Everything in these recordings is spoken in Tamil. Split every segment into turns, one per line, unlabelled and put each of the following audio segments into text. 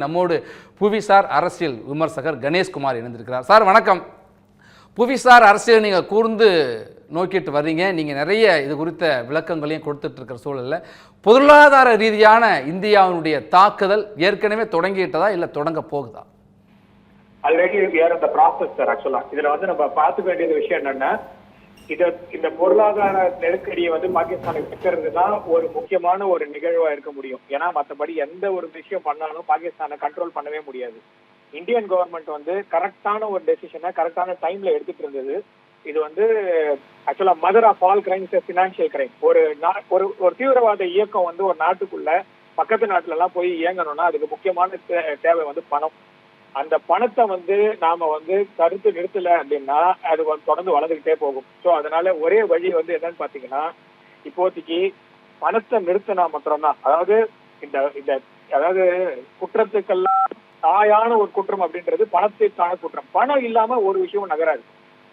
நம்மோடு புவிசார் அரசியல் விமர்சகர் கணேஷ்குமார் இணைந்திருக்கிறார். சார் வணக்கம். புவிசார் அரசியல் நீங்கள் கூர்ந்து நோக்கிட்டு வர்றீங்க. நீங்கள் நிறைய இது குறித்த விளக்கங்களையும் கொடுத்துட்டு இருக்கிற சூழலில் பொருளாதார ரீதியான இந்தியாவினுடைய தாக்குதல் ஏற்கனவே தொடங்கிட்டதா இல்லை தொடங்க போகுதா?
ஆல்ரெடி வி ஆர் இந்த ப்ராசஸ் சார் ஆக்சுவலா இதுல வந்து நம்ம பார்த்துக்க வேண்டிய விஷயம் என்னன்னா இத இந்த பொருளாதார நெருக்கடியை வந்து பாகிஸ்தானுக்கு வைக்கிறது தான் ஒரு முக்கியமான ஒரு நிகழ்வா இருக்க முடியும். ஏன்னா மத்தபடி எந்த ஒரு விஷயம் பண்ணாலும் பாகிஸ்தானை கண்ட்ரோல் பண்ணவே முடியாது. இந்தியன் கவர்மெண்ட் வந்து கரெக்டான ஒரு டெசிஷனை கரெக்டான டைம்ல எடுத்துட்டு இருந்தது. இது வந்து ஆக்சுவலா mother of all crimes financial crime ஒரு நா- ஒரு ஒரு தீவிரவாத இயக்கம் வந்து ஒரு நாட்டுக்குள்ள பக்கத்து நாட்டுல எல்லாம் போய் இயங்கணும்னா அதுக்கு முக்கியமான தே- தேவை வந்து பணம். அந்த பணத்தை வந்து நாம வந்து தடுத்து நிறுத்தல அப்படின்னா அது தொடர்ந்து வளர்ந்துகிட்டே போகும். சோ அதனால ஒரே வழி வந்து என்னன்னு பாத்தீங்கன்னா இப்போதைக்கு பணத்தை நிறுத்தினா மாத்திரம்தான் அதாவது இந்த இந்த அதாவது குற்றத்துக்கெல்லாம் தாயான ஒரு குற்றம் அப்படின்றது பணத்திற்கான குற்றம். பணம் இல்லாம ஒரு விஷயம் நகராது.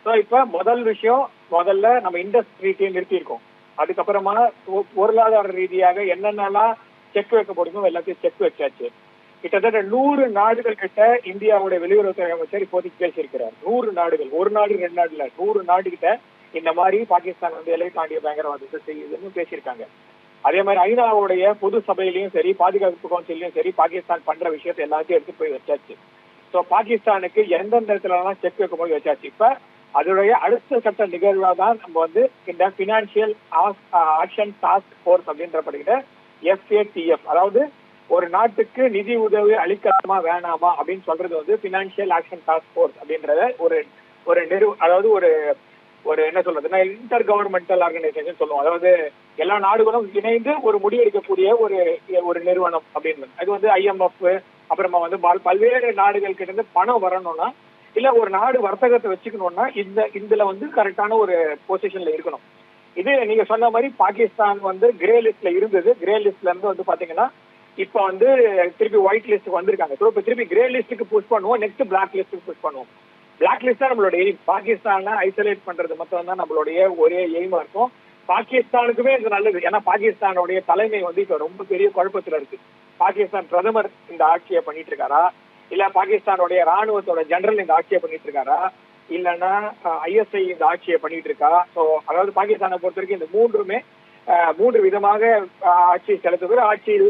சோ இப்ப முதல் விஷயம் முதல்ல நம்ம இண்டஸ்ட்ரிட்டையும் நிறுத்தியிருக்கோம். அதுக்கப்புறமா பொ- பொருளாதார ரீதியாக என்னென்னலாம் செக் வைக்க முடியுமோ எல்லாத்தையும் செக் வச்சாச்சு. கிட்டத்தட்ட நூறு நாடுகள் கிட்ட இந்தியாவுடைய வெளியுறவுத்துறை அமைச்சர் இப்போதைக்கு பேசியிருக்கிறார். நூறு நாடுகள் ஒரு நாடு ரெண்டு நாடுல நூறு நாடு கிட்ட இந்த மாதிரி பாகிஸ்தான் வந்து எல்லை தாண்டிய பயங்கரவாதத்தை செய்யுதுன்னு பேசியிருக்காங்க. அதே மாதிரி ஐநாவுடைய பொது சபையிலையும் சரி பாதுகாப்பு கவுன்சிலையும் சரி பாகிஸ்தான் பண்ற விஷயத்தை எல்லாத்தையும் எடுத்து போய் வச்சாச்சு. சோ பாகிஸ்தானுக்கு எந்தெந்த இடத்துல எல்லாம் செக் வைக்கும் போது வச்சாச்சு. இப்ப அதோடைய அடுத்த கட்ட நிகழ்வா தான் நம்ம வந்து இந்த பினான்சியல் ஆக்ஷன் டாஸ்க் ஃபோர்ஸ் படிக்கிற எஃப்ஏடிஎஃப் அதாவது ஒரு நாட்டுக்கு நிதி உதவி அளிக்கலாமா வேணாமா அப்படின்னு சொல்றது வந்து பினான்சியல் ஆக்ஷன் டாஸ்க் ஃபோர்ஸ் அப்படின்றத ஒரு ஒரு நிறு அதாவது ஒரு ஒரு என்ன சொல்றதுன்னா இன்டர் கவர்மெண்டல் ஆர்கனைசேஷன் சொல்லுவோம். அதாவது எல்லா நாடுகளும் இணைந்து ஒரு முடிவெடுக்கக்கூடிய ஒரு ஒரு நிறுவனம் அப்படின்னு. அது வந்து ஐஎம்எஃப் அப்புறமா வந்து பல்வேறு நாடுகள் கிட்ட இருந்து பணம் வரணும்னா இல்ல ஒரு நாடு வர்த்தகத்தை வச்சுக்கணும்னா இந்த இதுல வந்து கரெக்டான ஒரு பொசிஷன்ல இருக்கணும். இது நீங்க சொன்ன மாதிரி பாகிஸ்தான் வந்து கிரே லிஸ்ட்ல இருந்தது. கிரே லிஸ்ட்ல இருந்து வந்து பாத்தீங்கன்னா இப்ப வந்து திருப்பி ஒயிட் லிஸ்ட்டுக்கு வந்திருக்காங்க. ஸோ இப்போ திருப்பி கிரே லிஸ்ட்டுக்கு புஷ் பண்ணுவோம். நெக்ஸ்ட் பிளாக் லிஸ்ட்டுக்கு புஷ் பண்ணுவோம். பிளாக் லிஸ்ட் தான் நம்மளோட எய்ம் பாகிஸ்தான ஐசோலேட் பண்றது மட்டும் தான் நம்மளுடைய ஒரே எய்மா இருக்கும். பாகிஸ்தானுக்குமே இது நல்லது. ஏன்னா பாகிஸ்தானுடைய தலைமை வந்து இப்ப ரொம்ப பெரிய குழப்பத்துல இருக்கு. பாகிஸ்தான் பிரதமர் இந்த ஆட்சியை பண்ணிட்டு இருக்காரா இல்ல பாகிஸ்தானுடைய ராணுவத்தோட ஜெனரல் இந்த ஆட்சியை பண்ணிட்டு இருக்காரா இல்லைன்னா ஐஎஸ்ஐ இந்த ஆட்சியை பண்ணிட்டு இருக்கா ஸோ அதாவது பாகிஸ்தானை பொறுத்த வரைக்கும் இந்த மூன்றுமே மூன்று விதமாக ஆட்சியை செலுத்துவது. ஆட்சியில்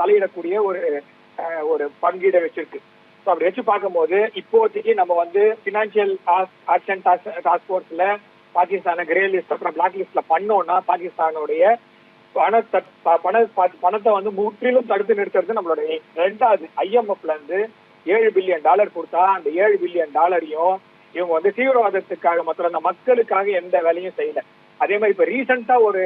தலையிடக்கூடிய ஒரு ஒரு பங்கீடை வச்சிருக்கு. ஸோ அப்படி வச்சு பார்க்கும்போது இப்போதைக்கு நம்ம வந்து பினான்சியல் ஆக்ஷன் டாஸ்க் ஃபோர்ஸ்ல பாகிஸ்தானை கிரே லிஸ்ட் அப்புறம் பிளாக் லிஸ்ட்ல பண்ணோம்னா பாகிஸ்தானுடைய பணத்தை பண பணத்தை வந்து முற்றிலும் தடுத்து நிறுத்துறது நம்மளுடைய ரெண்டாவது ஐஎம்எஃப்ல இருந்து ஏழு பில்லியன் டாலர் கொடுத்தா அந்த ஏழு பில்லியன் டாலரையும் இவங்க வந்து தீவிரவாதத்துக்காக மாத்திரம் அந்த மக்களுக்காக எந்த வேலையும் செய்யல. அதே மாதிரி இப்ப ரீசெண்டா ஒரு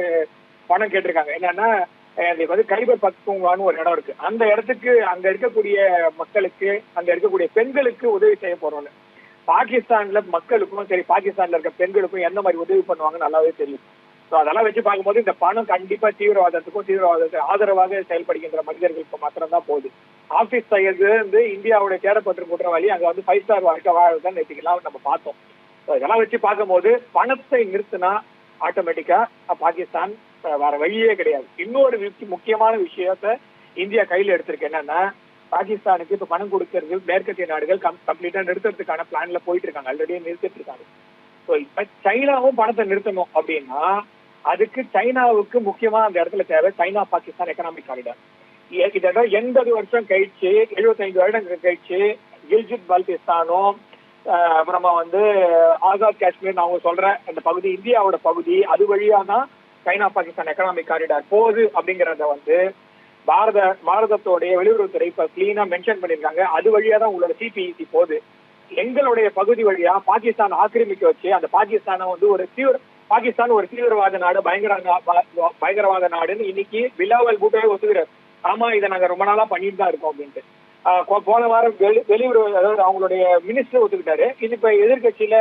பணம் கேட்டிருக்காங்க. என்னன்னா அது வந்து கைபர் பக்துங்கான்னு ஒரு இடம் இருக்கு. அந்த இடத்துக்கு அங்க இருக்கக்கூடிய மக்களுக்கு அங்க இருக்கக்கூடிய பெண்களுக்கு உதவி செய்ய போறோம்னு. பாகிஸ்தான்ல மக்களுக்கும் சரி பாகிஸ்தான்ல இருக்க பெண்களுக்கும் எந்த மாதிரி உதவி பண்ணுவாங்க நல்லாவே தெரியும். சோ அதெல்லாம் வச்சு பார்க்கும்போது இந்த பணம் கண்டிப்பா தீவிரவாதத்துக்கும் தீவிரவாதத்துக்கு ஆதரவாக செயல்படுகின்ற மனிதர்களுக்கு மாத்திரம் தான் போகுது. ஆபீஸ் சையது வந்து இந்தியாவுடைய தேடப்பட்டு குற்றவாளி அங்க வந்து ஃபைவ் ஸ்டார் வாழ்க்கை வாழ்தான் நேற்றுக்கெல்லாம் நம்ம பார்த்தோம். இதெல்லாம் வச்சு பார்க்கும்போது பணத்தை நிறுத்தினா ஆட்டோமேட்டிக்கா பாகிஸ்தான் அஹ், வேற வழியே கிடையாது. இன்னொரு முக்கியமான விஷயத்த இந்தியா கையில எடுத்திருக்கு என்னன்னா பாகிஸ்தானுக்கு இப்ப பணம் கொடுக்கறது மேற்கத்திய நாடுகள் கம்ப்ளீட்டா நிறுத்துறதுக்கான பிளான்ல போயிட்டு இருக்காங்க ஆல்ரெடி நிறுத்திட்டு இருக்காங்க ஸோ இப்ப சைனாவும் பணத்தை நிறுத்தணும் அப்படின்னா அதுக்கு சைனாவுக்கு முக்கியமா அந்த இடத்துல தேவை சைனா பாகிஸ்தான் எக்கனாமிக் காரிடர் கிட்டத்தட்ட எண்பது வருஷம் கழிச்சு 75 வருடங்கள் கழிச்சு கில்ஜித் பல்திஸ்தானும் ஆஹ் அப்புறமா வந்து ஆசாத் காஷ்மீர் அவங்க சொல்ற அந்த பகுதி இந்தியாவோட பகுதி அது வழியா தான் சைனா பாகிஸ்தான் எக்கனாமிக் காரிடார் போகுது அப்படிங்கறத வந்து பாரத பாரதத்தோடைய வெளியுறவுத்துறை இப்ப கிளீனா மென்ஷன் பண்ணிருக்காங்க அது வழியா தான் உங்களோட சிபிஇசி போகுது. எங்களுடைய பகுதி வழியா பாகிஸ்தான் ஆக்கிரமிக்க வச்சு அந்த பாகிஸ்தானை வந்து ஒரு தீவிர பாகிஸ்தான் ஒரு தீவிரவாத நாடு பயங்கர பயங்கரவாத நாடுன்னு இன்னைக்கு பிலாவல் பூட்டோவே ஒத்துக்கிறார். ஆமா இதை நாங்க ரொம்ப நாளா பண்ணிட்டு தான் இருக்கோம் அப்படின்ட்டு. போன வாரம் வெளி வெளியுறவு அதாவது அவங்களுடைய மினிஸ்டர் ஒத்துக்கிட்டாரு. இது இப்ப எதிர்கட்சியில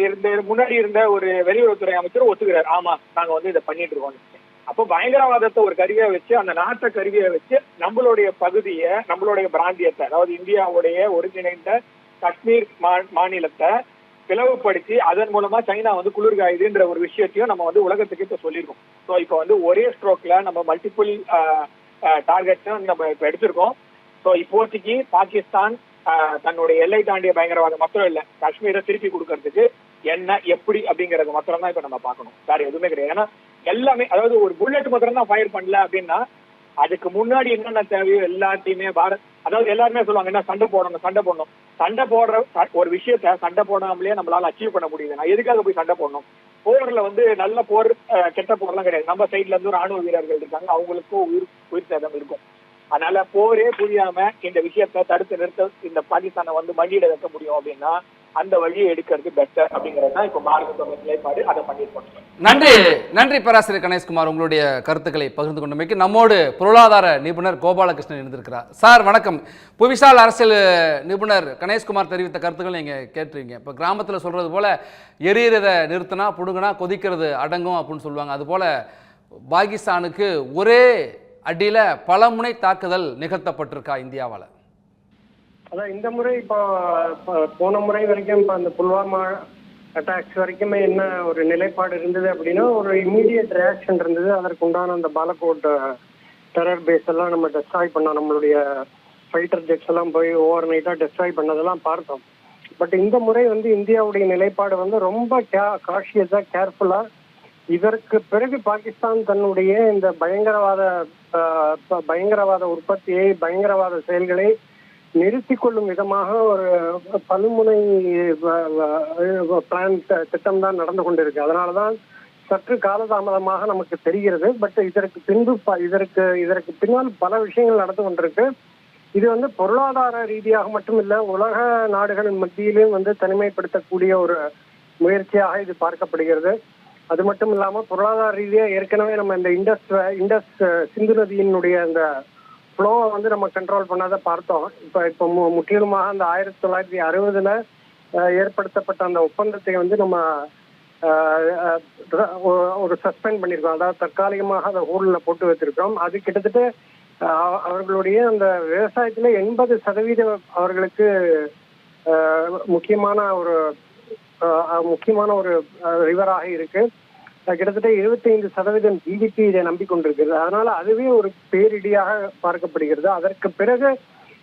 இருந்த முன்னாடி இருந்த ஒரு வெளியுறவுத்துறை அமைச்சர் ஒத்துக்கிறார். ஆமா நாங்க வந்து இதை பண்ணிட்டு இருக்கோம் அப்போ பயங்கரவாதத்தை ஒரு கருவியா வச்சு அந்த நாட்டை கருவியா வச்சு நம்மளுடைய பகுதியை நம்மளுடைய பிராந்தியத்தை அதாவது இந்தியாவுடைய ஒருங்கிணைந்த காஷ்மீர் மா- மாநிலத்தை பிளவுபடுத்தி அதன் மூலமா சைனா வந்து குளிர்காயுதுன்ற ஒரு விஷயத்தையும் நம்ம வந்து உலகத்துக்கு இப்ப சொல்லியிருக்கோம். ஸோ இப்போ வந்து ஒரே ஸ்ட்ரோக்ல நம்ம மல்டிபிள் டார்கெட்ஸ் நம்ம இப்ப எடுத்திருக்கோம். சோ இப்போதைக்கு பாகிஸ்தான் ஆஹ், தன்னுடைய எல்லை தாண்டிய பயங்கரவாதம் மாத்திரம் இல்ல காஷ்மீரை திருப்பி கொடுக்கறதுக்கு என்ன எப்படி அப்படிங்கறது மாத்திரம் தான் இப்ப நம்ம பார்க்கணும். வேற எதுவுமே கிடையாது. ஏன்னா எல்லாமே அதாவது ஒரு புல்லட் மாத்திரம் தான் ஃபயர் பண்ணல அப்படின்னா அதுக்கு முன்னாடி என்னென்ன தேவையோ எல்லாத்தையுமே பாரத் அதாவது எல்லாருமே சொல்லுவாங்க என்ன சண்டை போடணும் சண்டை போடணும். சண்டை போடுற ஒரு விஷயத்த சண்டை போடாமலே நம்மளால அச்சீவ் பண்ண முடியுது. நான் எதுக்காக போய் சண்டை போடணும்? போர்ல வந்து நல்ல போர் அஹ், கெட்ட போர்லாம் கிடையாது. நம்ம சைட்ல இருந்து ராணுவ வீரர்கள் இருக்காங்க. அவங்களுக்கும் உயிர் உயிர் சேதம் இருக்கும். அதனால போரே புரியாம இந்த விஷயத்த தடுத்து நிறுத்த இந்த பாகிஸ்தானை வந்து மண்டியிட வைக்க முடியும் அப்படின்னா அந்த வழியை எடுக்கிறது பெட்டர் அப்படிங்கறதுதான் இப்ப பாரத நிலைப்பாடு. அதை பண்ணிருக்கோம்
நன்றி. நன்றி பேராசிரியர் கணேஷ்குமார் உங்களுடைய கருத்துக்களை பகிர்ந்து கொண்டமைக்கு. நம்மோடு பொருளாதார நிபுணர் கோபாலகிருஷ்ணன் இருந்திருக்கிறார். சார் வணக்கம். புவிசால் அரசியல் நிபுணர் கணேஷ்குமார் தெரிவித்த கருத்துக்கள் நீங்கள் கேட்டுருவீங்க இப்போ கிராமத்தில் சொல்கிறது போல் எரியறத நிறுத்தினா புடுங்கினா கொதிக்கிறது அடங்கும் அப்படின்னு சொல்லுவாங்க. அது போல பாகிஸ்தானுக்கு ஒரே அடியில் பலமுனை தாக்குதல் நிகழ்த்தப்பட்டிருக்கா இந்தியாவால்?
அதான் இந்த முறை இப்போ போன முறை வரைக்கும் இப்போ அந்த புல்வாமா அட்டாக்ஸ் வரைக்குமே என்ன ஒரு நிலைப்பாடு இருந்தது அப்படின்னா ஒரு இம்மீடியட் ரியாக்ஷன் இருந்தது. அதற்கு உண்டான அந்த பாலகோட் டெரர் பேஸ் எல்லாம் நம்ம டெஸ்ட்ராய் பண்ணோம். நம்மளுடைய ஃபைட்டர் ஜெட்ஸ் எல்லாம் போய் ஓவர் நைட்டாக டெஸ்ட்ராய் பண்ணதெல்லாம் பார்த்தோம். பட் இந்த முறை வந்து இந்தியாவுடைய நிலைப்பாடு வந்து ரொம்ப கே காஷியஸாக கேர்ஃபுல்லாக இதற்கு பிறகு பாகிஸ்தான் தன்னுடைய இந்த பயங்கரவாத பயங்கரவாத உற்பத்தியை பயங்கரவாத செயல்களை நிறுத்தி கொள்ளும் விதமாக ஒரு பலுமுனை பிளான் திட்டம் தான் நடந்து கொண்டிருக்கு. அதனாலதான் சற்று காலதாமதமாக நமக்கு தெரிகிறது. பட் இதற்கு பின்பு ப- இதற்கு இதற்கு பின்னால் பல விஷயங்கள் நடந்து கொண்டிருக்கு. இது வந்து பொருளாதார ரீதியாக மட்டும் இல்ல உலக நாடுகளின் மத்தியிலும் வந்து தனிமைப்படுத்தக்கூடிய ஒரு முயற்சியாக இது பார்க்கப்படுகிறது. அது மட்டும் இல்லாம பொருளாதார ரீதியா ஏற்கனவே நம்ம இந்த இண்டஸ் இண்டஸ் சிந்து நதியினுடைய அந்த ஃப்ளோவை வந்து நம்ம கண்ட்ரோல் பண்ணாத பார்த்தோம். இப்போ இப்போ மு- முற்றிலுமாக அந்த ஆயிரத்தி தொள்ளாயிரத்தி அறுபதுல ஏற்படுத்தப்பட்ட அந்த ஒப்பந்தத்தை வந்து நம்ம ஒரு- சஸ்பெண்ட் பண்ணியிருக்கோம். அதாவது தற்காலிகமாக அதை ஊரில் போட்டு வச்சிருக்கோம் அது கிட்டத்தட்ட அவர்களுடைய அந்த விவசாயத்துல எண்பது சதவீதம் அவர்களுக்கு முக்கியமான ஒரு முக்கியமான ஒரு ரிவராக இருக்கு. கிட்டத்தட்ட 25% சதவீதம் ஜிடிபி இதை நம்பிக்கொண்டிருக்கிறது. அதனால அதுவே ஒரு பேரிடியாக பார்க்கப்படுகிறது. அதற்கு பிறகு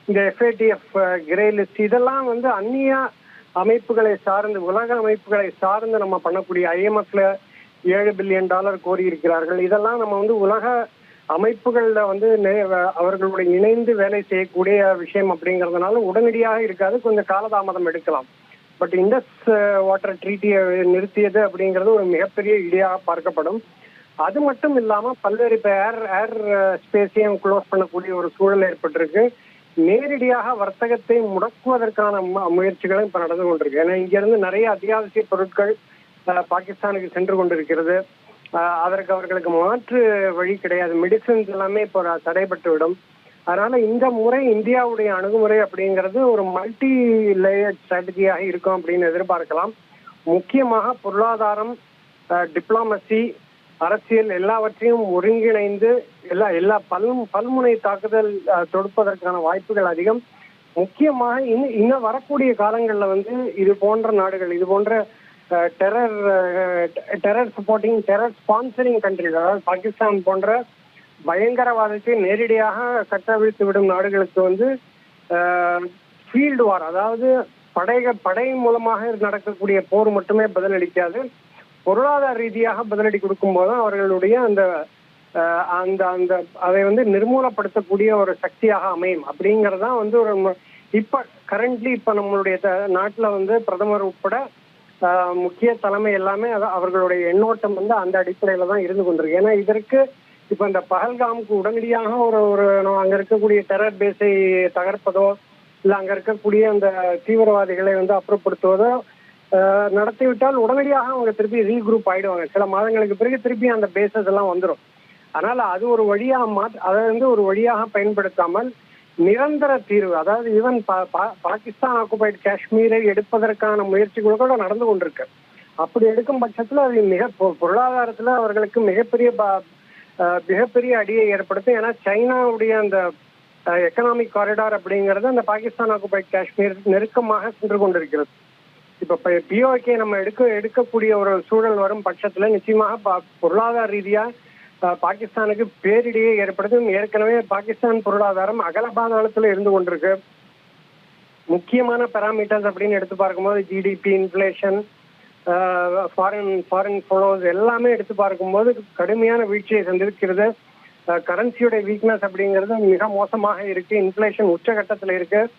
இந்த எஃப்ஏடிஎஃப் கிரே லிஸ்ட் இதெல்லாம் வந்து அந்நிய அமைப்புகளை சார்ந்து உலக அமைப்புகளை சார்ந்து நம்ம பண்ணக்கூடிய ஐஎம்எஃப்ல ஏழு பில்லியன் டாலர் கோரி இருக்கிறார்கள் இதெல்லாம் நம்ம வந்து உலக அமைப்புகள்ல வந்து நே- அவர்களுடைய இணைந்து வேலை செய்யக்கூடிய விஷயம் அப்படிங்கிறதுனால உடனடியாக இருக்காது. கொஞ்சம் காலதாமதம் எடுக்கலாம். பட் இண்டஸ் வாட்டர் ட்ரீட்டியை நிறுத்தியது அப்படிங்கிறது ஒரு மிகப்பெரிய இடியாக பார்க்கப்படும். அது மட்டும் இல்லாம பல்வேறு இப்போ ஏர் ஏர் ஸ்பேஸையும் க்ளோஸ் பண்ணக்கூடிய ஒரு சூழல் ஏற்பட்டிருக்கு. நேரடியாக வர்த்தகத்தை முடக்குவதற்கான முயற்சிகளும் இப்ப நடந்து கொண்டிருக்கு. ஏன்னா இங்க இருந்து நிறைய அத்தியாவசிய பொருட்கள் பாகிஸ்தானுக்கு சென்று கொண்டிருக்கிறது. அதற்கு அவர்களுக்கு மாற்று வழி கிடையாது. மெடிசன்ஸ் எல்லாமே இப்போ தடைபட்டு விடும் அதனால இந்த முறை இந்தியாவுடைய அணுகுமுறை அப்படிங்கிறது ஒரு மல்டி லேயர் ஸ்ட்ராட்டஜியாக இருக்கும் அப்படின்னு எதிர்பார்க்கலாம். முக்கியமாக பொருளாதாரம் டிப்ளமசி அரசியல் எல்லாவற்றையும் ஒருங்கிணைந்து எல்லா எல்லா பல் பல்முனை தாக்குதல் அஹ், தொடுப்பதற்கான வாய்ப்புகள் அதிகம். முக்கியமாக இன்னும் இன்னும் வரக்கூடிய காலங்களில் வந்து இது போன்ற நாடுகள் இது போன்ற terror terror supporting terror sponsoring கண்ட்ரிகள் அதாவது பாகிஸ்தான் போன்ற பயங்கரவாதத்தை நேரடியாக கட்டவிழ்த்து விடும் நாடுகளுக்கு வந்து ஃபீல்டு வார் அதாவது படைக படை மூலமாக நடக்கக்கூடிய போர் மட்டுமே பதிலளிக்காது. பொருளாதார ரீதியாக பதிலடி கொடுக்கும்போது அவர்களுடைய அந்த அந்த அந்த அதை வந்து நிர்மூலப்படுத்தக்கூடிய ஒரு சக்தியாக அமையும். அப்படிங்கறதான் வந்து ஒரு இப்ப கரண்ட்லி இப்ப நம்மளுடைய த- நாட்டுல வந்து பிரதமர் உட்பட முக்கிய தலைமை எல்லாமே அவர்களுடைய எண்ணோட்டம் வந்து அந்த அடிப்படையில தான் இருந்து கொண்டிருக்கு. ஏன்னா இதற்கு இப்ப இந்த பகல்காமுக்கு உடனடியாக ஒரு ஒரு அங்க இருக்கக்கூடிய டெரர் பேஸை தகர்ப்பதோ இல்ல அங்க இருக்கக்கூடிய அந்த தீவிரவாதிகளை வந்து அப்புறப்படுத்துவதோ நடத்திவிட்டால் உடனடியாக அவங்க திருப்பி ரீக்ரூப் ஆயிடுவாங்க. சில மாதங்களுக்கு பிறகு திருப்பி அந்த பேசஸ் எல்லாம் வந்துடும் அதனால அது ஒரு வழியாக மாற்ற அதை வந்து ஒரு வழியாக பயன்படுத்தாமல் நிரந்தர தீர்வு அதாவது ஈவன் பாகிஸ்தான் ஆக்குபைடு காஷ்மீரை எடுப்பதற்கான முயற்சிகள் கூட நடந்து கொண்டிருக்கு. அப்படி எடுக்கும் பட்சத்துல அது மிக பொ- பொருளாதாரத்துல அவர்களுக்கு மிகப்பெரிய ப- மிகப்பெரிய அடியை ஏற்படுத்தும். ஏன்னா சைனாவுடைய அந்த எக்கனாமிக் காரிடார் அப்படிங்கிறது அந்த பாகிஸ்தான் ஆக்குபைட் காஷ்மீர் நெருக்கமாக சென்று கொண்டிருக்கிறது. இப்ப பிஓகே நம்ம எடுக்க எடுக்கக்கூடிய ஒரு சூழல் வரும் பட்சத்துல நிச்சயமாக பொருளாதார ரீதியா பாகிஸ்தானுக்கு பேரிடையே ஏற்படுத்தும். ஏற்கனவே பாகிஸ்தான் பொருளாதாரம் அகலபாதாளத்துல இருந்து கொண்டிருக்கு. முக்கியமான பெராமீட்டர்ஸ் அப்படின்னு எடுத்து பார்க்கும்போது GDP inflation foreign foreign followers எல்லாமே எடுத்து பார்க்கும்போது கடுமையான வீழ்ச்சியை சந்திருக்கிறது கரன்சியோட வீக்னஸ் அப்படிங்கிறது மிக மோசமாக இருக்கு. இன்ஃப்ளேஷன் உச்சகட்டத்தில் இருக்கு.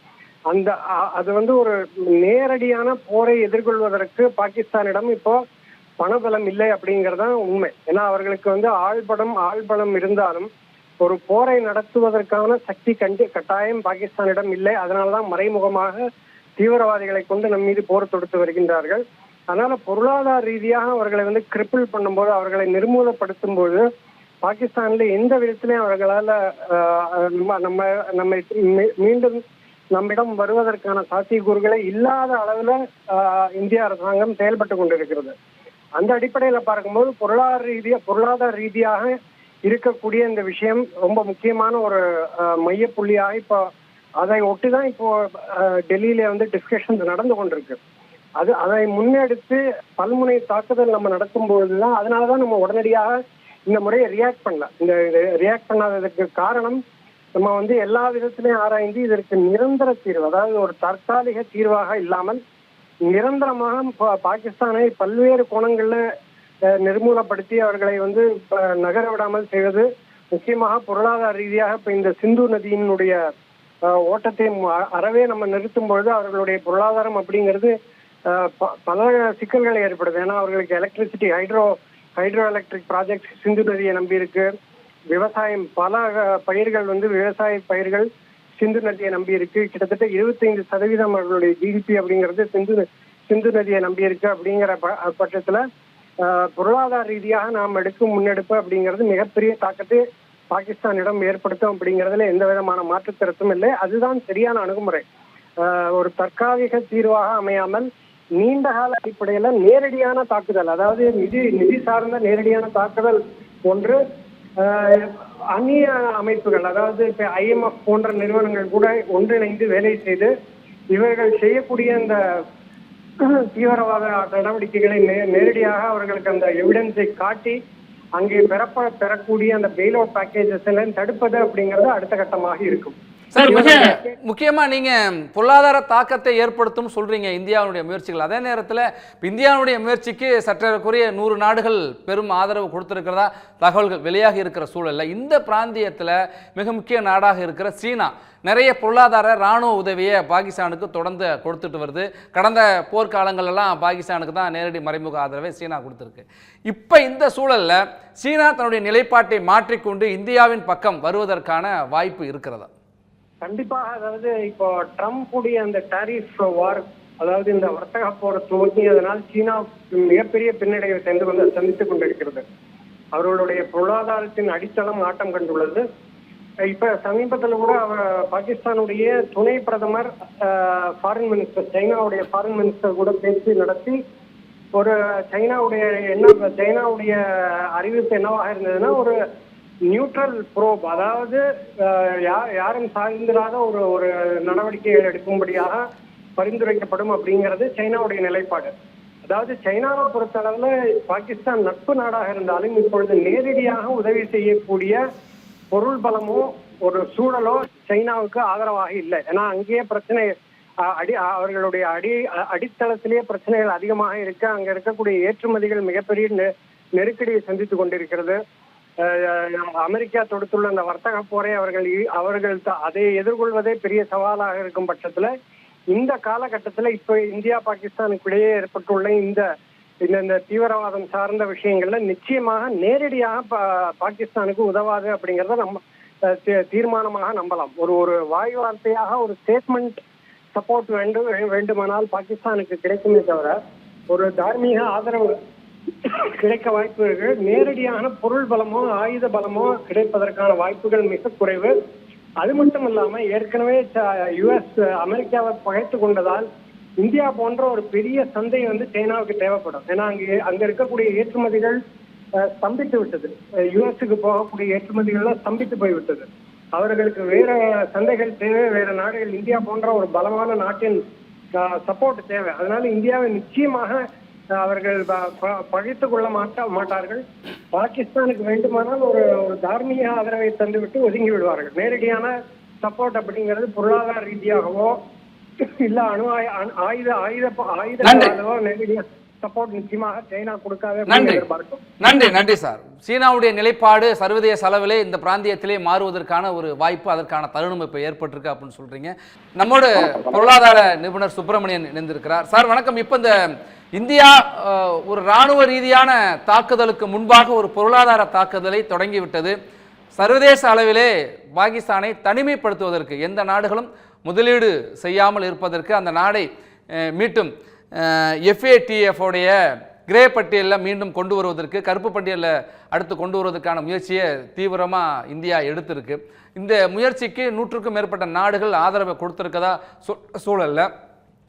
அந்த அ- அது வந்து ஒரு நேரடியான போரை எதிர்கொள்வதற்கு பாகிஸ்தானிடம் இப்போ பணபலம் இல்லை அப்படிங்கிறது தான் உண்மை. ஏன்னா அவர்களுக்கு வந்து ஆழ்படம் ஆழ்பலம் இருந்தாலும் ஒரு போரை நடத்துவதற்கான சக்தி கண்டி கட்டாயம் பாகிஸ்தானிடம் இல்லை. அதனாலதான் மறைமுகமாக தீவிரவாதிகளை கொண்டு நம் மீது போர் தொடுத்து வருகின்றார்கள். அதனால பொருளாதார ரீதியாக அவர்களை வந்து கிரிப்பிள் பண்ணும்போது அவர்களை நிர்மூலப்படுத்தும் போது பாகிஸ்தான்ல எந்த விதத்திலையும் அவர்களால நம்ம நம்ம நம்மை மீண்டும் நம்மிடம் வருவதற்கான சாத்தியக்கூறுகளை இல்லாத அளவுல இந்திய அரசாங்கம் செயல்பட்டு கொண்டிருக்கிறது. அந்த அடிப்படையில பார்க்கும்போது பொருளாதார ரீதியா பொருளாதார ரீதியாக இருக்கக்கூடிய இந்த விஷயம் ரொம்ப முக்கியமான ஒரு மையப்புள்ளியாக இப்போ அதை ஒட்டி தான் இப்போ டெல்லியில வந்து டிஸ்கஷன்ஸ் நடந்து கொண்டிருக்கு. அது அதை முன்னெடுத்து பல்முனை தாக்குதல் நம்ம நடத்தும் பொழுதுதான் அதனாலதான் நம்ம உடனடியாக இந்த முறையை ரியாக்ட் பண்ணல இந்த ரியாக்ட் பண்ணாததுக்கு காரணம் நம்ம வந்து எல்லா விதத்திலையும் ஆராய்ந்து இதற்கு நிரந்தர தீர்வு அதாவது ஒரு தற்காலிக தீர்வாக இல்லாமல் நிரந்தரமாக பாகிஸ்தானை பல்வேறு கோணங்கள்ல நிர்மூலப்படுத்தி அவர்களை வந்து நகர விடாமல் செய்வது முக்கியமாக பொருளாதார ரீதியாக இப்ப இந்த சிந்து நதியினுடைய ஓட்டத்தை அறவே நம்ம நிறுத்தும் பொழுது அவர்களுடைய பொருளாதாரம் அப்படிங்கிறது பல சிக்கல்கள் ஏற்படுது. ஏன்னா அவர்களுக்கு electricity hydro hydro electric project Sindhu நதியை நம்பி இருக்கு விவசாயம் பல பயிர்கள் வந்து விவசாய பயிர்கள் சிந்து நதியை நம்பி இருக்கு கிட்டத்தட்ட இருபத்தைந்து சதவீதம் அவர்களுடைய ஜிடிபி அப்படிங்கிறது சிந்து சிந்து நதியை நம்பி இருக்கு அப்படிங்கிற ப- பட்சத்துல பொருளாதார ரீதியாக நாம் எடுக்கும் முன்னெடுப்பு அப்படிங்கிறது மிகப்பெரிய தாக்கத்தை பாகிஸ்தானிடம் ஏற்படுத்தும் அப்படிங்கிறதுல எந்த விதமான மாற்று இல்லை. அதுதான் சரியான அணுகுமுறை. ஒரு தற்காலிக தீர்வாக அமையாமல் நீண்ட கால அடிப்படையில நேரடியான தாக்குதல் அதாவது நிதி நிதி சார்ந்த நேரடியான தாக்குதல் ஒன்று அந்நிய அமைப்புகள் அதாவது இப்ப ஐஎம்எஃப் போன்ற நிறுவனங்கள் கூட ஒன்றிணைந்து வேலை செய்து இவர்கள் செய்யக்கூடிய இந்த தீவிரவாத நடவடிக்கைகளை நே- நேரடியாக அவர்களுக்கு அந்த எவிடன்ஸை காட்டி அங்கே பெறப்ப பெறக்கூடிய அந்த பெயில் அவுட் பேக்கேஜஸ் எல்லாம் தடுப்பது அப்படிங்கிறது அடுத்த கட்டமாக இருக்கும்.
முக்கியமா நீங்க பொருளாதார தாக்கத்தை ஏற்படுத்தும் சொல்றீங்க இந்தியாவுடைய முயற்சிகள். அதே நேரத்தில் இந்தியாவுடைய முயற்சிக்கு சற்றேறக்குறைய நூறு நாடுகள் பெரும் ஆதரவு கொடுத்திருக்கிறதா தகவல்கள் வெளியாகி இருக்கிற சூழல்ல. இந்த பிராந்தியத்தில் மிக முக்கிய நாடாக இருக்கிற சீனா நிறைய பொருளாதார ராணுவ உதவியை பாகிஸ்தானுக்கு தொடர்ந்து கொடுத்துட்டு வருது. கடந்த போர்க்காலங்களெல்லாம் பாகிஸ்தானுக்கு தான் நேரடி மறைமுக ஆதரவை சீனா கொடுத்துருக்கு. இப்போ இந்த சூழல்ல சீனா தன்னுடைய நிலைப்பாட்டை மாற்றிக்கொண்டு இந்தியாவின் பக்கம் வருவதற்கான வாய்ப்பு இருக்கிறதா?
கண்டிப்பாக அதாவது இப்போ ட்ரம்ப் உடைய அந்த டாரிஃப் வார் அதாவது இந்த வர்த்தக போர் துவங்கியதனால் சீனா மிகப்பெரிய பின்னடைவை சென்று வந்து சந்தித்துக் கொண்டிருக்கிறது. அவர்களுடைய பொருளாதாரத்தின் அடித்தளம் ஆட்டம் கண்டுள்ளது. இப்ப சமீபத்தில் கூட அவர் பாகிஸ்தானுடைய துணை பிரதமர் ஃபாரின் மினிஸ்டர் சைனாவுடைய ஃபாரின் மினிஸ்டர் கூட பேச்சு நடத்தி ஒரு சைனாவுடைய என்ன சைனாவுடைய அறிவிப்பு என்னவாக இருந்ததுன்னா ஒரு நியூட்ரல் ப்ரோப் அதாவது யா- யாரும் சார்ந்திராத ஒரு ஒரு நடவடிக்கை எடுக்கும்படியாக பரிந்துரைக்கப்படும் அப்படிங்கிறது சைனாவுடைய நிலைப்பாடு. அதாவது சைனாவை பொறுத்தளவுல பாகிஸ்தான் நட்பு நாடாக இருந்தாலும் இப்பொழுது நேரடியாக உதவி செய்யக்கூடிய பொருள் பலமோ ஒரு சூழலோ சைனாவுக்கு ஆதரவாக இல்லை. ஏன்னா அங்கேயே பிரச்சனை அஹ், அடி அவர்களுடைய அடி அடித்தளத்திலேயே பிரச்சனைகள் அதிகமாக இருக்கு. அங்க இருக்கக்கூடிய ஏற்றுமதிகள் மிகப்பெரிய நெ- நெருக்கடியை சந்தித்துக் கொண்டிருக்கிறது. அமெரிக்கா தொடுத்துள்ள அந்த வர்த்தக போரை அவர்கள் அவர்கள் அதை எதிர்கொள்வதே பெரிய சவாலாக இருக்கும் பட்சத்துல இந்த காலகட்டத்துல இப்ப இந்தியா பாகிஸ்தானுக்கு இடையே ஏற்பட்டுள்ள இந்த இந்த இந்த தீவிரவாதம் சார்ந்த விஷயங்கள்ல நிச்சயமாக நேரடியாக பா- பாகிஸ்தானுக்கு உதவாது அப்படிங்கறத நம்ம தீ- தீர்மானமாக நம்பலாம். ஒரு ஒரு வாய் வார்த்தையாக ஒரு ஸ்டேட்மெண்ட் சப்போர்ட் வேண்டும் வேண்டுமானால் பாகிஸ்தானுக்கு கிடைக்குமே தவிர ஒரு தார்மீக ஆதரவு கிடைக்க வாய்ப்பு இருக்கு நேரடியான பொருள் பலமோ ஆயுத பலமோ கிடைப்பதற்கான வாய்ப்புகள் மிக குறைவு. அது மட்டும் இல்லாம ஏற்கனவே யுஎஸ் அமெரிக்காவை பகைத்து கொண்டதால் இந்தியா போன்ற ஒரு பெரிய சந்தை வந்து சைனாவுக்கு தேவைப்படும். ஏன்னா அங்கே அங்க இருக்கக்கூடிய ஏற்றுமதிகள் ஸ்தம்பித்து விட்டது. யுஎஸ்க்கு போகக்கூடிய ஏற்றுமதிகள்லாம் ஸ்தம்பித்து போய்விட்டது. அவர்களுக்கு வேற சந்தைகள் தேவை வேற நாடுகள் இந்தியா போன்ற ஒரு பலமான நாட்டின் சப்போர்ட் தேவை. அதனால இந்தியாவை நிச்சயமாக அவர்கள் ப- ப- பழித்துக் கொள்ள மாட்டா மாட்டார்கள். பாகிஸ்தானுக்கு வேண்டுமானால் ஒரு ஒரு தார்மீக ஆதரவை தந்துவிட்டு ஒதுங்கி விடுவார்கள். நேரடியான சப்போர்ட் அப்படிங்கிறது பொருளாதார ரீதியாகவோ இல்ல அணு ஆய- அணு- ஆயுத ஆயுத ஆயுத
நன்றி.
நேரடியாக சப்போர்ட் நிச்சயமாக சைனா கொடுக்காது
நன்றி நன்றி சார். சீனாவுடைய நிலைப்பாடு சர்வதேச அளவிலே இந்த பிராந்தியத்திலே மாறுவதற்கான ஒரு வாய்ப்பு அதற்கான தருணம் இப்போ ஏற்பட்டிருக்கு அப்படின்னு சொல்றீங்க. நம்மோடு பொருளாதார நிபுணர் சுப்பிரமணியன் இணைந்திருக்கிறார். சார் வணக்கம். இப்போ இந்த இந்தியா ஒரு இராணுவ ரீதியான தாக்குதலுக்கு முன்பாக ஒரு பொருளாதார தாக்குதலை தொடங்கிவிட்டது. சர்வதேச அளவிலே பாகிஸ்தானை தனிமைப்படுத்துவதற்கு எந்த நாடுகளும் முதலீடு செய்யாமல் இருப்பதற்கு அந்த நாடை மீட்டும் எஃப்ஏடிஎஃப்டைய கிரே பட்டியலில் மீண்டும் கொண்டு வருவதற்கு கருப்பு பட்டியலில் அடுத்து கொண்டு வருவதற்கான முயற்சியை தீவிரமாக இந்தியா எடுத்திருக்கு. இந்த முயற்சிக்கு நூற்றுக்கும் மேற்பட்ட நாடுகள் ஆதரவை கொடுத்துருக்கதா சூழலில் சூழல்ல.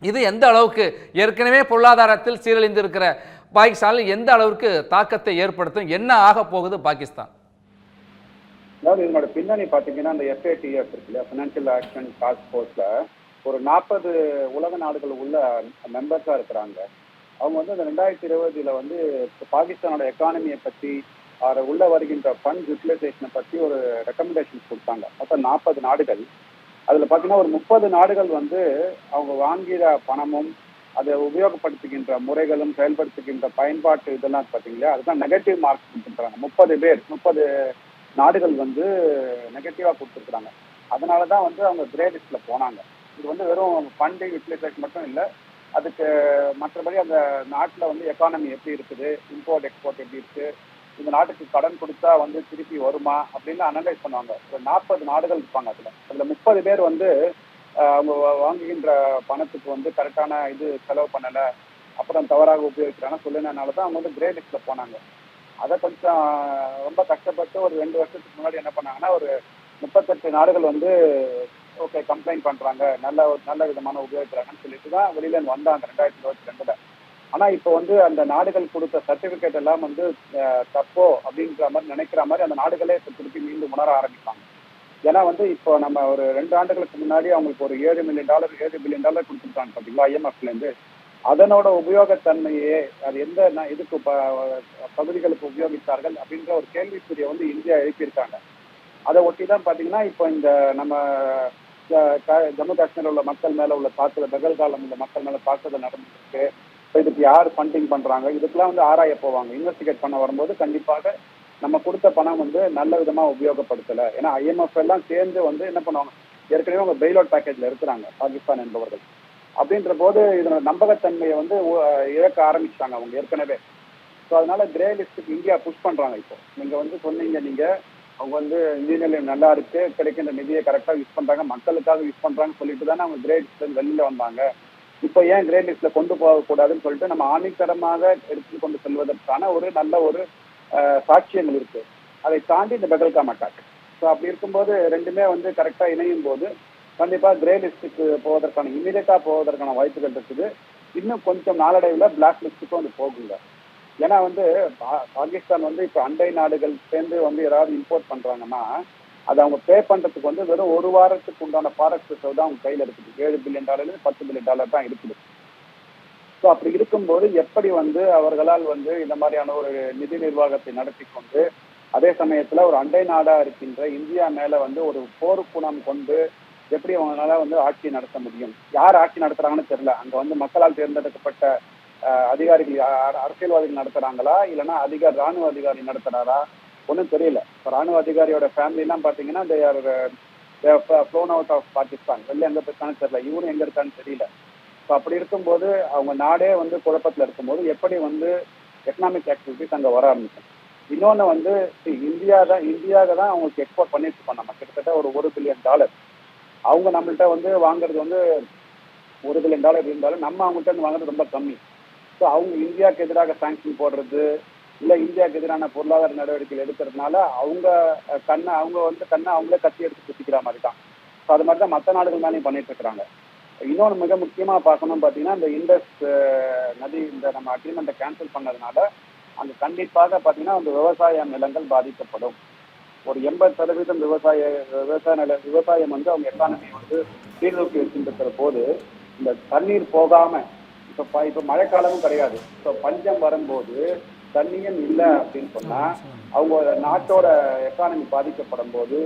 இது எந்த அளவுக்கு ஏற்கனவே பொருளாதாரத்தில் சீரழிந்திருக்கிற பாகிஸ்தானில் எந்த அளவுக்கு தாக்கத்தை ஏற்படுத்தும் என்ன ஆக போகுது பாகிஸ்தான்?
அதாவது இதனோட பின்னணி பார்த்தீங்கன்னா அந்த எஃப்ஏடிஎஃப் இருக்கு இல்லையா? ஃபினான்ஷியல் ஆக்ஷன் டாஸ்க் ஃபோர்ஸில் ஒரு நாற்பது உலக நாடுகள் உள்ள மெம்பர்ஸாக இருக்கிறாங்க. அவங்க வந்து அந்த ரெண்டாயிரத்தி இருபதுல வந்து பாகிஸ்தானோட எக்கானமியை பற்றி அதை உள்ள வருகின்ற ஃபண்ட் யூட்டிலைசேஷனை பற்றி ஒரு ரெக்கமெண்டேஷன் கொடுத்தாங்க. மொத்தம் நாற்பது நாடுகள். அதில் பார்த்தீங்கன்னா ஒரு முப்பது நாடுகள் வந்து அவங்க வாங்கிற பணமும் அதை உபயோகப்படுத்துகின்ற முறைகளும் செயல்படுத்துகின்ற பயன்பாட்டு இதெல்லாம் பார்த்தீங்களா அதுதான் நெகட்டிவ் மார்க் கொடுத்துருக்குறாங்க. முப்பது பேர் முப்பது நாடுகள் வந்து நெகட்டிவாக கொடுத்துருக்குறாங்க. அதனால தான் வந்து அவங்க கிரே போனாங்க. இது வந்து வெறும் ஃபண்டிங் யூட்டிலைசேஷன் மட்டும் இல்லை அதுக்கு மற்றபடி அந்த நாட்டில் வந்து எக்கானமி எப்படி இருக்குது இம்போர்ட் எக்ஸ்போர்ட் எப்படி இருக்குது இந்த நாட்டுக்கு கடன் கொடுத்தா வந்து திருப்பி வருமா அப்படின்னு அனலைஸ் பண்ணுவாங்க. ஒரு நாற்பது நாடுகள் இருப்பாங்க அதுல. அதுல முப்பது பேர் வந்து அவங்க வாங்குகின்ற பணத்துக்கு வந்து கரெக்டான இது செலவு பண்ணல. அப்புறம் தவறாக உபயோகிக்கிறாங்க. சொல்லினால தான் அவங்க வந்து கிரே போனாங்க. அதை கொஞ்சம் ரொம்ப கஷ்டப்பட்டு ஒரு ரெண்டு வருஷத்துக்கு முன்னாடி என்ன பண்ணாங்கன்னா ஒரு முப்பத்தெட்டு நாடுகள் வந்து ஓகே கம்ப்ளைண்ட் பண்றாங்க. நல்ல ஒரு நல்ல விதமான உபயோகிக்கிறாங்கன்னு சொல்லிட்டு தான் வெளியில வந்தாங்க ரெண்டாயிரத்தி இருபத்தி ரெண்டுல. ஆனா இப்போ வந்து அந்த நாடுகள் கொடுத்த சர்டிபிகேட் எல்லாம் வந்து தப்போ அப்படின்ற மாதிரி நினைக்கிற மாதிரி அந்த நாடுகளே இப்ப திருப்பி மீண்டும் உணர ஆரம்பிப்பாங்க. ஏன்னா வந்து இப்போ நம்ம ஒரு ரெண்டு ஆண்டுகளுக்கு முன்னாடி அவங்களுக்கு ஒரு ஏழு மில்லியன் டாலர் ஏழு பில்லியன் டாலர் கொடுத்துருக்காங்க பார்த்தீங்களா ஐஎம்எஃப்ல இருந்து. அதனோட உபயோகத்தன்மையே அது எந்த இதுக்கு ப- பகுதிகளுக்கு உபயோகித்தார்கள் அப்படின்ற ஒரு கேள்விக்குறியை வந்து இந்தியா எழுப்பியிருக்காங்க. அதை ஒட்டி தான் பார்த்தீங்கன்னா இப்போ இந்த நம்ம ஜம்மு காஷ்மீர்ல உள்ள மக்கள் மேல உள்ள தாக்குதல் பெகல்காலம் உள்ள மக்கள் மேல தாக்குதல் நடந்துருக்கு இதுக்கு யார் ஃபண்டிங் பண்றாங்க? இதுக்கெல்லாம் வந்து ஆராய போவாங்க. இன்வெஸ்டிகேட் பண்ண வரும்போது கண்டிப்பாக நம்ம கொடுத்த பணம் வந்து நல்ல விதமா உபயோகப்படுத்தல. ஏன்னா ஐஎம்எஃப் எல்லாம் சேர்ந்து வந்து என்ன பண்ணுவாங்க? ஏற்கனவே அவங்க பெயில் அவுட் பேக்கேஜ்ல இருக்கிறாங்க பாகிஸ்தான் என்பவர்கள். அப்படின்ற போது இதனோட நம்பகத்தன்மையை வந்து இழக்க ஆரம்பிச்சிட்டாங்க அவங்க ஏற்கனவே. ஸோ அதனால கிரே லிஸ்ட்டுக்கு இந்தியா புஷ் பண்றாங்க இப்போ. நீங்க வந்து சொன்னீங்க நீங்க அவங்க வந்து இன்ஜினியரிங் நல்லா இருக்கு கிடைக்கின்ற நிதியை கரெக்டாக யூஸ் பண்றாங்க மக்களுக்காக யூஸ் பண்றாங்கன்னு சொல்லிட்டு தானே அவங்க கிரே லிஸ்ட்ல வெளியில வந்தாங்க. இப்போ ஏன் கிரே லிஸ்ட்ல கொண்டு போகக்கூடாதுன்னு சொல்லிட்டு நம்ம ஆணித்தரமாக எடுத்து கொண்டு செல்வதற்கான ஒரு நல்ல ஒரு சாட்சியங்கள் இருக்கு. அதை தாண்டி இந்த பெகல்காம் அட்டாக் ஸோ அப்படி இருக்கும்போது ரெண்டுமே வந்து கரெக்டாக இணையும் போது கண்டிப்பாக கிரே லிஸ்ட்டுக்கு போவதற்கான இமீடியட்டாக போவதற்கான வாய்ப்புகள் இருக்குது. இன்னும் கொஞ்சம் நாளடைவில் பிளாக் லிஸ்ட்டுக்கும் வந்து போகுங்க. ஏன்னா வந்து பா- பாகிஸ்தான் வந்து இப்போ அண்டை நாடுகள் சேர்ந்து வந்து ஏதாவது இம்போர்ட் பண்ணுறாங்கன்னா அதை அவங்க பே பண்றதுக்கு வந்து வெறும் ஒரு வாரத்துக்கு உண்டான ஃபாரஸ்ட் ரிசர்வ் தான் அவங்க கையில் இருக்குது. ஏழு பில்லியன் டாலர்ல பத்து பில்லியன் டாலர் தான் இருக்குது. ஸோ அப்படி இருக்கும்போது எப்படி வந்து அவர்களால் வந்து இந்த மாதிரியான ஒரு நிதி நிர்வாகத்தை நடத்தி கொண்டு அதே சமயத்துல ஒரு அண்டை நாடா இருக்கின்ற இந்தியா மேல வந்து ஒரு போர் குணம் கொண்டு எப்படி அவங்களால வந்து ஆட்சி நடத்த முடியும்? யார் ஆட்சி நடத்துறாங்கன்னு தெரியல. அங்க வந்து மக்களால் தேர்ந்தெடுக்கப்பட்ட அதிகாரிகள் அரசியல்வாதிகள் நடத்துறாங்களா? இல்லைன்னா அதிகாரி ராணுவ அதிகாரி நடத்துறாரா? ஒன்றும் தெரியல. இப்போ ராணுவ அதிகாரியோட ஃபேமிலிலாம் பார்த்தீங்கன்னா they are flown out of Pakistan வெளில எங்கே போயிருக்கான்னு தெரியல. இவரும் எங்கே இருக்கான்னு தெரியல. ஸோ அப்படி இருக்கும்போது அவங்க நாடே வந்து குழப்பத்தில் இருக்கும்போது எப்படி வந்து எக்கனாமிக் ஆக்டிவிட்டிஸ் அங்கே வர ஆரம்பிக்கும்? இன்னொன்று வந்து இந்தியா தான் இந்தியாவை தான் அவங்களுக்கு எக்ஸ்போர்ட் பண்ணிட்டு இருக்கோம் நம்ம. கிட்டத்தட்ட ஒரு ஒரு பில்லியன் டாலர் அவங்க நம்மள்கிட்ட வந்து வாங்குறது வந்து ஒரு பில்லியன் டாலர் இருந்தாலும் நம்ம அவங்கள்ட்ட இருந்து வாங்குறது ரொம்ப கம்மி. ஸோ அவங்க இந்தியாவுக்கு எதிராக சாங்ஷன் போடுறது இல்ல இந்தியாவுக்கு எதிரான பொருளாதார நடவடிக்கைகள் எடுக்கிறதுனால அவங்க கண்ணை அவங்க வந்து கண்ணை அவங்களே கத்தி எடுத்து குத்திக்கிற மாதிரி தான் ஸோ அது மாதிரி தான் மற்ற நாடுகள் மேலேயும் பண்ணிட்டு இருக்கிறாங்க. இன்னொன்று மிக முக்கியமாக பார்க்கணும் பார்த்தீங்கன்னா இந்த இண்டஸ் நதி இந்த நம்ம அக்ரிமெண்ட்டை கேன்சல் பண்ணதுனால அங்க கண்டிப்பாக பார்த்தீங்கன்னா அந்த விவசாய நிலங்கள் பாதிக்கப்படும். ஒரு எண்பது சதவீதம் விவசாய விவசாய நில விவசாயம் வந்து அவங்க எக்கானமி வந்து சீர்தூக்கி வச்சுருக்கிற போது இந்த தண்ணீர் போகாம இப்போ இப்போ மழைக்காலமும் கிடையாது. ஸோ பஞ்சம் வரும்போது தண்ணியும் இல்லை அப்படின்னு சொன்னா அவங்க நாட்டோட எக்கானமி பாதிக்கப்படும் போது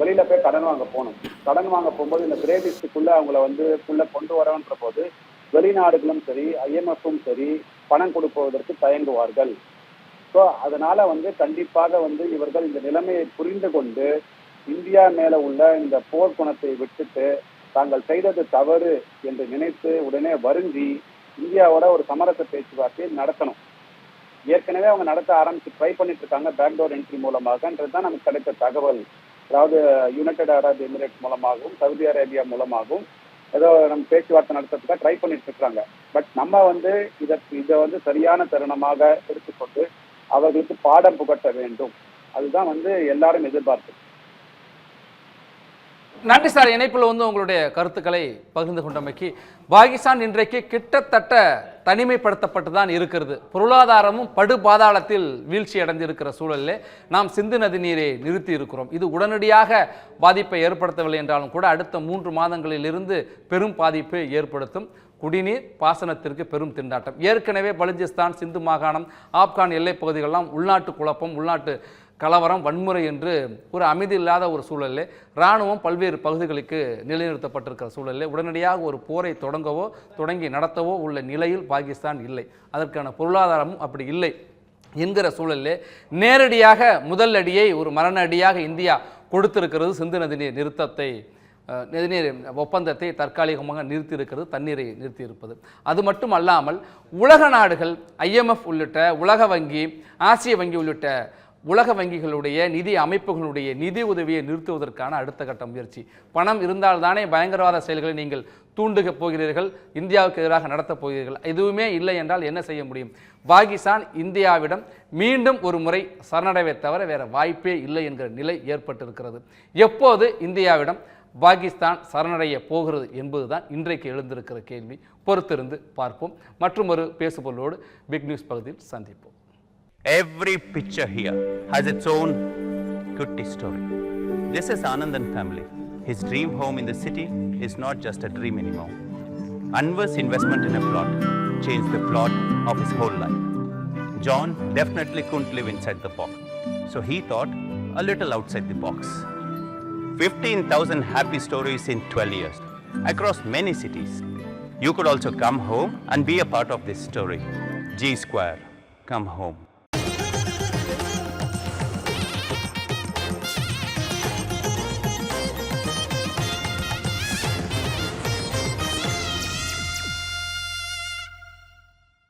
வெளியில போய் கடன் வாங்க போகணும். கடன் வாங்க போகும்போது இந்த கிரேடிஸ்டுக்குள்ள அவங்கள வந்து உள்ள கொண்டு வரன்ற போது வெளிநாடுகளும் சரி ஐஎம்எஃப்பும் சரி பணம் கொடுப்பதற்கு தயங்குவார்கள். ஸோ அதனால வந்து கண்டிப்பாக வந்து இவர்கள் இந்த நிலைமையை புரிந்து கொண்டு இந்தியா மேல உள்ள இந்த போர் குணத்தை விட்டுட்டு தாங்கள் செய்தது தவறு என்று நினைத்து உடனே வருந்தி இந்தியாவோட ஒரு சமரச பேச்சுவார்த்தையை நடத்தணும். ஏற்கனவே அவங்க நடத்த ஆரம்பிச்சு ட்ரை பண்ணிட்டு இருக்காங்க பேக்டோர் என்ட்ரி மூலமாகன்றது தான் நமக்கு கிடைத்த தகவல். அதாவது யுனைடெட் அரபு எமிரேட் மூலமாகவும் சவுதி அரேபியா மூலமாகவும் ஏதோ நம்ம பேச்சுவார்த்தை நடத்துறதுக்காக ட்ரை பண்ணிட்டு இருக்காங்க. பட் நம்ம வந்து இதை இதை வந்து சரியான தருணமாக எடுத்துக்கொண்டு அவர்களுக்கு பாடம் புகட்ட வேண்டும். அதுதான் வந்து எல்லாரும் எதிர்பார்ப்பு
நன்றி சார். இணைப்பில் வந்து உங்களுடைய கருத்துக்களை பகிர்ந்து கொண்டமைக்கு. பாகிஸ்தான் இன்றைக்கு கிட்டத்தட்ட தனிமைப்படுத்தப்பட்டு தான் இருக்கிறது. பொருளாதாரமும் படுபாதாளத்தில் வீழ்ச்சி அடைந்திருக்கிற சூழலிலே நாம் சிந்து நதி நீரை நிறுத்தி இருக்கிறோம். இது உடனடியாக பாதிப்பை ஏற்படுத்தவில்லை என்றாலும் கூட அடுத்த மூன்று மாதங்களிலிருந்து பெரும் பாதிப்பை ஏற்படுத்தும். குடிநீர் பாசனத்திற்கு பெரும் திண்டாட்டம். ஏற்கனவே பலுஜிஸ்தான் சிந்து மாகாணம் ஆப்கான் எல்லைப் பகுதிகளெல்லாம் உள்நாட்டு குழப்பம் உள்நாட்டு கலவரம் வன்முறை என்று ஒரு அமைதி இல்லாத ஒரு சூழலில் இராணுவம் பல்வேறு பகுதிகளுக்கு நிலைநிறுத்தப்பட்டிருக்கிற சூழலில் உடனடியாக ஒரு போரை தொடங்கவோ தொடங்கி நடத்தவோ உள்ள நிலையில் பாகிஸ்தான் இல்லை. அதற்கான பொருளாதாரமும் அப்படி இல்லை என்கிற சூழலில் நேரடியாக முதல் அடியை ஒரு மரண அடியாக இந்தியா கொடுத்திருக்கிறது. சிந்து நதிநீர் நிறுத்தத்தை நதிநீர் ஒப்பந்தத்தை தற்காலிகமாக நிறுத்தியிருக்கிறது தண்ணீரை நிறுத்தியிருப்பது. அது மட்டும் அல்லாமல் உலக நாடுகள் ஐஎம்எஃப் உள்ளிட்ட உலக வங்கி ஆசிய வங்கி உள்ளிட்ட உலக வங்கிகளுடைய நிதி அமைப்புகளுடைய நிதி உதவியை நிறுத்துவதற்கான அடுத்த கட்ட முயற்சி. பணம் இருந்தால்தானே பயங்கரவாத செயல்களை நீங்கள் தூண்டுக போகிறீர்கள் இந்தியாவுக்கு எதிராக நடத்தப் போகிறீர்கள். எதுவுமே இல்லை என்றால் என்ன செய்ய முடியும்? பாகிஸ்தான் இந்தியாவிடம் மீண்டும் ஒரு முறை சரணடைவை தவிர வேறு வாய்ப்பே இல்லை என்கிற நிலை ஏற்பட்டிருக்கிறது. எப்போது இந்தியாவிடம் பாகிஸ்தான் சரணடைய போகிறது என்பதுதான் இன்றைக்கு எழுந்திருக்கிற கேள்வி. பொறுத்திருந்து பார்ப்போம். மற்றும் ஒரு பேசுபொருளோடு பிக் நியூஸ் பகுதியில் சந்திப்போம்.
Every picture here has its own kutti story. This is Anandan family. His dream home in the city is not just a dream anymore. Anwar's investment in a plot changed the plot of his whole life. John definitely couldn't live inside the box, so he thought a little outside the box. 15,000 happy stories in 12 years across many cities. You could also come home and be a part of this story. G Square, come home.